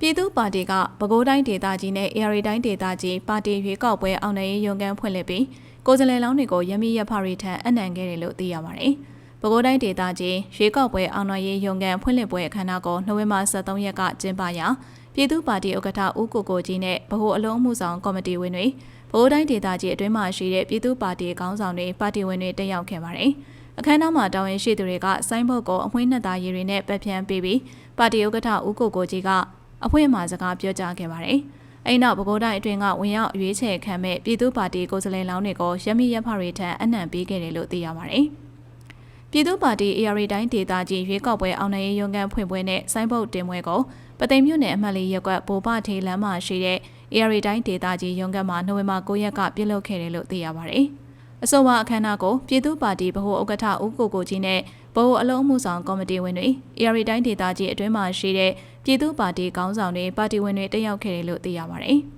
ပြည်သူ့ပါတီကပဲခူးတိုင်းဒေသကြီးနဲ့ AR တိုင်းဒေသကြီးပါတီရွေးကောက်ပွဲအောင်နိုင်ရေးရုံးခန်းဖွင့်လှစ်ပြီးကိုယ်စားလှယ်လောင်းတွေကိုရမီရဖရီထံအနှံခဲ့တယ်လို့သိရပါတယ်။ပဲခူးတိုင်းဒေသကြီးရွေးကောက်ပွဲအောင်နိုင်ရေးရုံးခန်းဖွင့်လှစ်ပွဲအခမ်းအနားကိုနိုဝင်ဘာ23ရက်ကကျင်းပရာပြည်သူ့ပါတီဥက္ကဋ္ဌဦးကိုကိုကြီးနဲ့ဗဟိုအလုံးမှုဆောင်ကော်မတီဝင်တွေပဲခူးတိုင်းဒေသကြီးအတွင်းမှရှိတဲ့ပြည်သူ့ပါတီခေါင်းဆောင်တွေပါတီဝင်တွေတက်ရောက်ခဲ့ပါတယ်။အခမ်းအနားမှာတာဝန်ရှိသူတွေကဆိုင်းဘုတ်ကိုအမွှေးနှစ်သားရည်တွေနဲ့ပတ်ဖြန်းပေးပြီးပါတီဥက္ကဋ္ဌဦးကိုကိုကြီးက အဖွင့်အမှာစကားပြောကြားခဲ့ပါတယ်။အဲ့နောက်ပဲခူးတိုင်းအတွင်းကဝင်ရောက်ရွေးချယ်ခံမဲ့ပြည်သူ့ပါတီကိုယ်စားလှယ်လောင်းတွေကိုရမီရဖရီထံအနှံပေးခဲ့တယ်လို့သိရပါတယ်။ပြည်သူ့ပါတီ AR တိုင်းဒေသကြီးရွေးကောက်ပွဲအောင်နိုင်ရေးရုံးခန်းဖွင့်ပွဲနဲ့ဆိုင်းဘုတ်တင်ပွဲကိုပသိမ်မြို့နယ်အမှတ်လေးရပ်ကွက်ဗိုလ်ပထေးလမ်းမှာရှိတဲ့ AR တိုင်းဒေသကြီးရုံးခန်းမှာနိုဝင်ဘာ9ရက်ကပြုလုပ်ခဲ့တယ်လို့သိရပါတယ်။ အဆိုပါအခမ်းအနားကိုပြည်သူ့ပါတီဗဟိုဥက္ကဋ္ဌဦးကိုကိုကြီးနဲ့ဗဟိုအလုံးမှုဆောင်ကော်မတီဝင်တွေ AR တိုင်းဒေသကြီးအတွင်းမှာရှိတဲ့ပြည်သူ့ပါတီခေါင်းဆောင်တွေပါတီဝင်တွေတက်ရောက်ခဲ့တယ်လို့သိရပါတယ်။